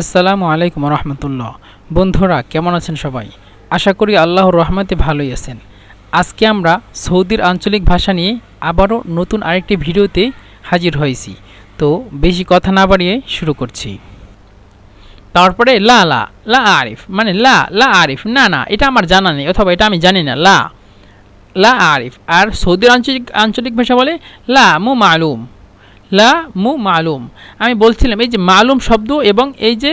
আসসালামু আলাইকুম রহমতুল্লাহ। বন্ধুরা, কেমন আছেন সবাই? আশা করি আল্লাহর রহমতে ভালোই আছেন। আজকে আমরা সৌদির আঞ্চলিক ভাষা নিয়ে আবারও নতুন আরেকটি ভিডিওতে হাজির হয়েছি। তো বেশি কথা না বাড়িয়ে শুরু করছি। তারপরে লা লা লা আরিফ মানে লা লা আরিফ, না না, এটা আমার জানা নেই, অথবা এটা আমি জানি না, লা। লা আরিফ, আর সৌদির আঞ্চলিক আঞ্চলিক ভাষা বলে লা মু মালুম। লা মু মালুম। আমি বলছিলাম, এই যে মালুম শব্দ এবং এই যে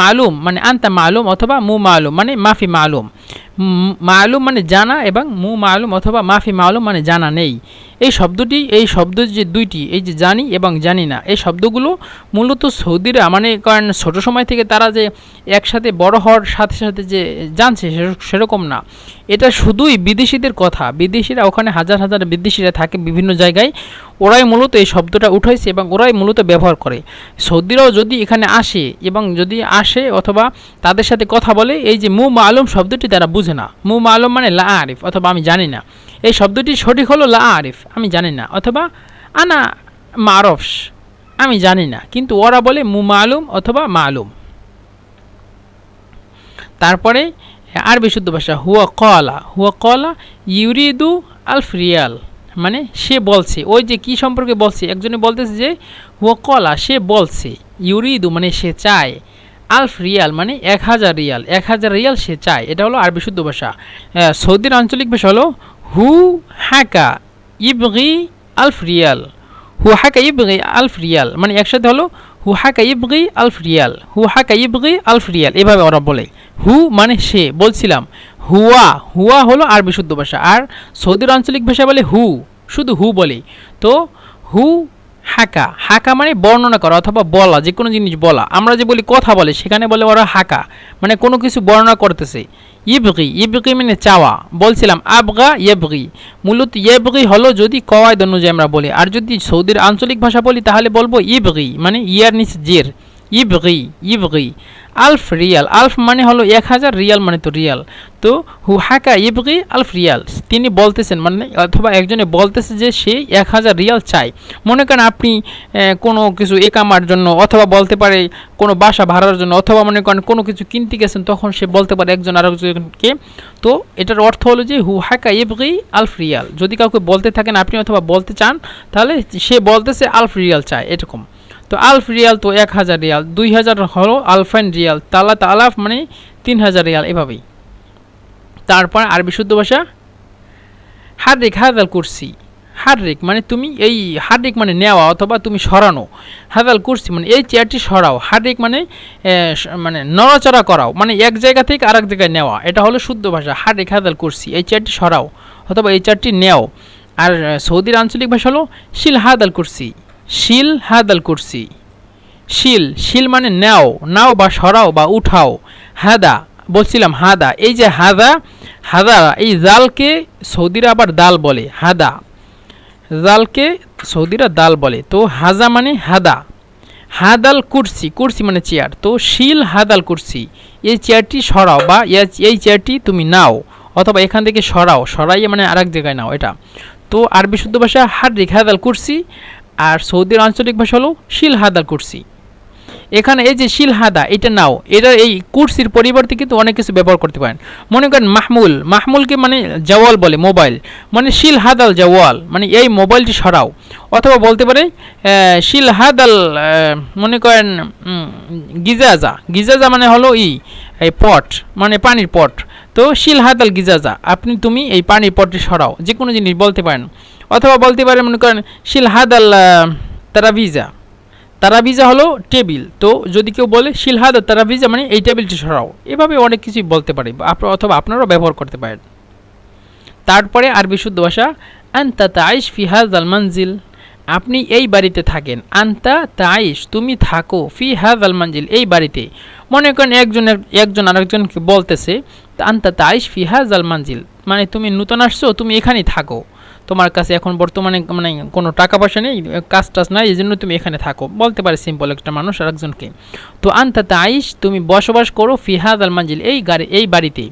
মালুম মানে আন্তা মালুম অথবা মু মালুম মানে মাফি মালুম। মালুম মানে জানা এবং মু মালুম অথবা মাফি মালুম মানে জানা নেই। এই শব্দটি, এই শব্দ যে দুইটি, এই যে জানি এবং জানি না, এই শব্দগুলো মূলত সৌদিরা মানে কারণ ছোট সময় থেকে তারা যে একসাথে বড় হওয়ার সাথে সাথে যে জানছে সেরকম না। এটা শুধুই বিদেশিদের কথা। বিদেশিরা ওখানে হাজার হাজার বিদেশিরা থাকে বিভিন্ন জায়গায়। ওরাই মূলত এই শব্দটা উঠাইছে এবং ওরাই মূলত ব্যবহার করে। সৌদিরাও যদি এখানে আসে এবং যদি আসে অথবা তাদের সাথে কথা বলে, এই যে মু মালুম শব্দটি তারা বুঝে না। মু মালুম মানে লা আরিফ, অথবা আমি জানি না। এই শব্দটি সঠিক হলো লা আরিফ, আমি জানি না। অথবা আনা মারফস, আমি জানি না। কিন্তু ওরা বলে মু মালুম অথবা মালুম। তারপরে আরবি শুদ্ধ ভাষা হুয়া কলা। হুয়া কলা ইউরিদু আলফ রিয়াল মানে সে বলছে। ওই যে কি সম্পর্কে বলছে? একজনে বলতেছে যে হুয়া কলা সে বলছে। ইউরিদু মানে সে চায়। আলফ রিয়াল মানে এক হাজার রিয়াল। এক হাজার রিয়াল সে চায়। এটা হলো আরবি শুদ্ধ ভাষা। সৌদির আঞ্চলিক ভাষা হলো হু হ্যাকা ইবগি আলফ রিয়াল। হু হাকা ইবগি আলফ রিয়াল মানে একসাথে হলো হু হাকা ইবগি আলফ রিয়াল। হু হাকা ইবগি আলফ রিয়াল। এভাবে ওরা বলে। হু মানে সে, বলছিলাম। হুয়া হুয়া হলো আরবি শুদ্ধ ভাষা। আর সৌদির আঞ্চলিক ভাষা বলে হু, শুধু হু বলে তো হু হাকা। হাকা মানে বর্ণনা করা অথবা বলা যে কোনো জিনিস বলা। আমরা যে বলি কথা বলে, সেখানে বলে ওরা হাকা। মানে কোনো কিছু বর্ণনা করতেছে। ইবগি ইবগি মানে চাওয়া। বলছিলাম, আবগা ইবগি। মূলত ইবগি হলো যদি কওয়ায়দ অনুযায়ী আমরা বলি। আর যদি সৌদির আঞ্চলিক ভাষা বলি, তাহলে বলব ইবগি মানে ইয়ার নিস জের। ইবগি ইবগি। আলফ রিয়াল। আলফ মানে হলো এক হাজার, রিয়াল মানে তো রিয়াল। তো হু হাকা ইবগি আলফ রিয়াল। তিনি বলতেছেন মানে অথবা একজনে বলতেছে যে সে এক হাজার রিয়াল চায়। মনে করেন আপনি কোনো কিছু একামার জন্য অথবা বলতে পারে কোনো বাসা ভাড়ার জন্য অথবা মনে করেন কোনো কিছু কিনতে গেছেন, তখন সে বলতে পারে একজন আরেকজনকে। তো এটার অর্থ হলো যে হু হাকা ইবগি আলফ রিয়াল। যদি কাউকে বলতে থাকেন, আপনি অথবা বলতে চান, তাহলে সে বলতেছে আলফ রিয়াল চায়, এরকম। তো আলফ রিয়াল তো এক হাজার রিয়াল, দুই হাজার হলো আলফাইন রিয়াল তালাত আলাফ মানে তিন হাজার রিয়াল এভাবেই। তারপর আরবি শুদ্ধ ভাষা হারিক হাদাল কুরসি। হারিক মানে তুমি এই হারিক মানে নেওয়া অথবা তুমি সরানো। হাদাল কুরসি মানে এই চেয়ারটি সরাও। হারিক মানে মানে নড়াচড়া করাও মানে এক জায়গা থেকে আরেক জায়গায় নেওয়া। এটা হলো শুদ্ধ ভাষা হারিক হাদাল কুরসি। এই চেয়ারটি সরাও অথবা এই চেয়ারটি নেও। আর, সৌদির আঞ্চলিক ভাষা হলো শিল হাদাল কুরসি। শিল হাদাল কুরসি শিল শিল মানে নাও নাও বা সরাও বা উঠাও। হাদা, বলছিলাম হাদা। এই যে হাদা হাদা, এই জালকে সৌদিরা আবার দাল বলে, হাদা। জালকে সৌদিরা দাল বলে। তো হাজা মানে হাদা। হাদাল কুরসি কুরসি মানে চেয়ার। তো শিল হাদাল কুরসি এই চেয়ারটি সরাও বা এই চেয়ারটি তুমি নাও, অথবা এখান থেকে সরাও। সরাইয়ে মানে আরেক জায়গায় নাও, এটা। তো আরবি শুদ্ধ ভাষা হারিক হাদাল কুরসি আর সৌদির আঞ্চলিক ভাষা হলো শিল কুরসি। এখানে এই যে শিল হাদা এটা নাও। এটা এই কুরসির পরিবর্তে কিন্তু অনেক কিছু ব্যবহার করতে পারেন। মনে করেন মাহমুল মাহমুলকে মানে জাওয়াল বলে মোবাইল। মানে শিল হাদাল জওয়াল মানে এই মোবাইলটি সরাও। অথবা বলতে পারে আহ, শিল হাদাল মনে করেন গিজাজা। গিজাজা মানে হলো ই এই পট মানে পানির পট। তো শিল হাদাল গিজাজা আপনি তুমি এই পানির পটটি সরাও। যে কোনো জিনিস বলতে পারেন। অথবা বলতে পারেন মনে করেন শিল হাদাল আহ, তারাবিজা। তারাবিজা হলো টেবিল। তো যদি কেউ বলে শিলহাদ তারাবিজা মানে এই টেবিলটি সরাও। এভাবে অনেক কিছুই বলতে পারি অথবা আপনারাও ব্যবহার করতে পারেন। তারপরে আরবি শুদ্ধ ভাষা, আন্তা তাইশ ফিহাজ আল মঞ্জিল আপনি এই বাড়িতে থাকেন। আন্তা তাইশ তুমি থাকো ফি হাজ আল মঞ্জিল এই বাড়িতে। মনে করেন একজনের একজন আরেকজনকে বলতেছে, আন্তা তাইশ ফি হাজ আল মঞ্জিল মানে তুমি নূতন আসছো, তুমি এখানেই থাকো। তোমার কাছে এখন বর্তমানে মানে কোনো টাকা পয়সা নেই কাজ টাজ নাই এই জন্য তুমি এখানে থাকো। বলতে পারে সিম্পল একটা মানুষ আর একজনকে। তো আন্তা তাইশ, তুমি বসবাস করো ফিহাদ আল মঞ্জিল এই গাড়ি, এই বাড়িতে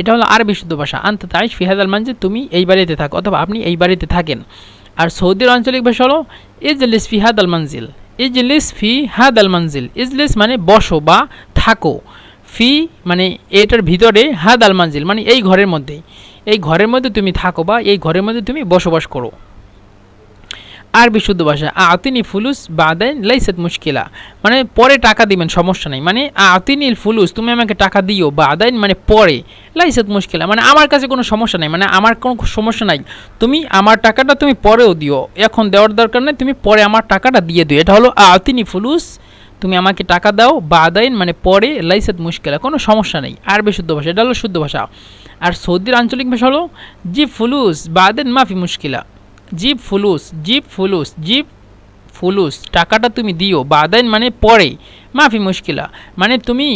এটা হলো আরবি শুদ্ধ ভাষা। আন্তা তাইশ ফিহাদ আল মঞ্জিল তুমি এই বাড়িতে থাকো অথবা আপনি এই বাড়িতে থাকেন। আর সৌদির আঞ্চলিক ভাষা হলো ইজলিস ফিহাদ আল মঞ্জিল ইজলিস ফি হাদাল মানজিল। ইজলিস মানে বসো বা থাকো। ফি মানে এটার ভিতরে হাদাল মানজিল মানে এই ঘরের মধ্যে এই ঘরের মধ্যে তুমি থাকো বা এই ঘরের মধ্যে তুমি বসবাস করো। আর বিশুদ্ধ ভাষা আতিনি ফুলুস বা বাদাইন লাইসাত মুশকিলা। মানে পরে টাকা দিবেন, সমস্যা নেই। মানে আতিনিল ফুলুস, তুমি আমাকে টাকা দিও, বাদাইন মানে পরে, লাইসেত মুশকিলা। মানে আমার কাছে কোনো সমস্যা নেই মানে আমার কোনো সমস্যা নাই। তুমি আমার টাকাটা তুমি পরেও দিও, এখন দেওয়ার দরকার নেই, তুমি পরে আমার টাকাটা দিয়ে দিও। এটা হলো, আতিনি ফুলুস, তুমি আমাকে টাকা দাও, বাদাইন মানে পরে, লাইসাত মুশকিলা। কোনো সমস্যা নেই আর বিশুদ্ধ ভাষা এটা হলো শুদ্ধ ভাষা। আর সৌদির আঞ্চলিক ভাষা হলো জি ফুলুস, বাদেন মাফি মুশকিলা। জিপ ফুলুস জিপ ফুলুস জিপ ফুলুস, টাকাটা তুমি দিও। বাদাইন মানে পরে মাফি মুশকিলা। মানে তুমি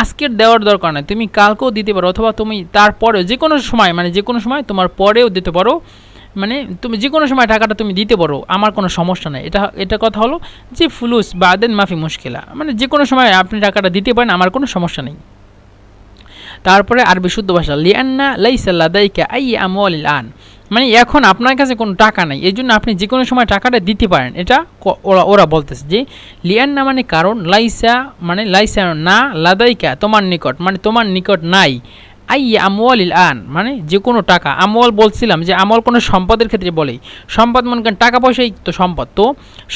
আজকের দেওয়ার দরকার নাই, তুমি কালকেও দিতে পারো অথবা তুমি তারপরে যে কোনো সময় মানে যে কোনো সময় তোমার পরেও দিতে পারো মানে তুমি যে কোনো সময় টাকাটা তুমি দিতে পারো, আমার কোনো সমস্যা নেই। এটা এটা কথা হলো যে ফুলুস, বাদেন মাফি মুশকিলা। মানে যে কোনো সময় আপনি টাকাটা দিতে পারেন, আমার কোনো সমস্যা নেই। তারপরে আর বিশুদ্ধ ভাষা, লিয়ান্না লাইসাল্লা দাইকা আই আমল আন। মানে এখন আপনার কাছে কোনো টাকা নাই এই জন্য আপনি যে কোনো সময় টাকাটা দিতে পারেন। এটা ওরা ওরা বলতেছে যে, লিয়ান্না মানে কারণ, লাইসা মানে লাইসা না, লাদাইকা তোমার নিকট মানে তোমার নিকট নাই। আই আমল আন মানে যে কোনো টাকা। আমল বলছিলাম যে আমল কোনো সম্পদের ক্ষেত্রে বলেই। সম্পদ মনে করেন টাকা পয়সাই তো সম্পদ। তো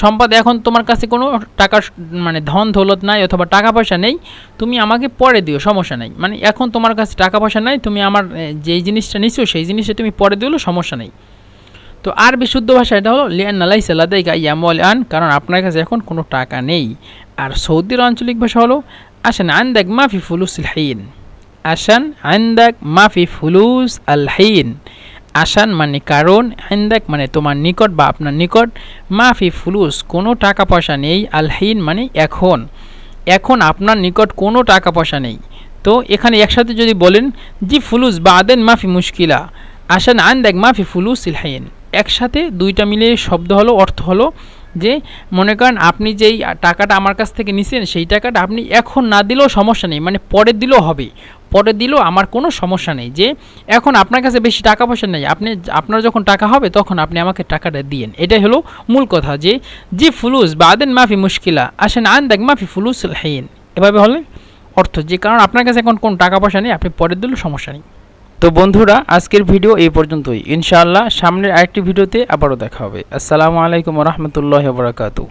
সম্পদ এখন তোমার কাছে কোনো টাকার মানে ধন দৌলত নাই অথবা টাকা পয়সা নেই, তুমি আমাকে পরে দিও, সমস্যা নেই। মানে এখন তোমার কাছে টাকা পয়সা নাই, তুমি আমার যেই জিনিসটা নিছো সেই জিনিসটা তুমি পরে দিলেও সমস্যা নেই। তো আর বিশুদ্ধ ভাষা এটা হলো লিয়ান আলাই সালাদাইকা ইয়ামল আন কারণ আপনার কাছে এখন কোনো টাকা নেই। আর সৌদির আঞ্চলিক ভাষা হলো আসেন আন দেখ মাফি ফুলুসিল হাইন আসান আন্দাক মাফি ফুলুস আলহিন আসান মানে কারণ আন্দাক মানে তোমার নিকট বা আপনার নিকট। মাফি ফুলুস, কোনো টাকা পয়সা নেই। আলহিন মানে এখন। এখন আপনার নিকট কোনো টাকা পয়সা নেই। তো এখানে একসাথে যদি বলেন, জি ফুলুস বা আদেন মাফি মুশকিলা। আসান আন্দাক মাফি ফুলুস ইলহাইন একসাথে দুইটা মিলে শব্দ হলো, অর্থ হলো যে, মনে করেন আপনি যেই টাকাটা আমার কাছ থেকে নিছেন, সেই টাকাটা আপনি এখন না দিলেও সমস্যা নেই মানে পরে দিলেও হবে। পরে দিলেও আমার কোনো সমস্যা নেই যে এখন আপনার কাছে বেশি টাকা পয়সা নেই, আপনি আপনার যখন টাকা হবে তখন আপনি আমাকে টাকাটা দিয়েন। এটাই হলো মূল কথা যে জি ফুলুস বা আদেন মাফি মুশকিলা, আসেন আন দেখ মাফি ফুলুস হেইন। এভাবে হলে অর্থ যে, কারণ আপনার কাছে এখন কোনো টাকা পয়সা নেই, আপনি পরে দিলেও সমস্যা নেই। তো বন্ধুরা, আজকের ভিডিও এই পর্যন্তই। ইনশাআল্লাহ, সামনের আরেকটি ভিডিওতে আবারও দেখা হবে। আসসালামু আলাইকুম রহমতুল্লাহ বরাকাতু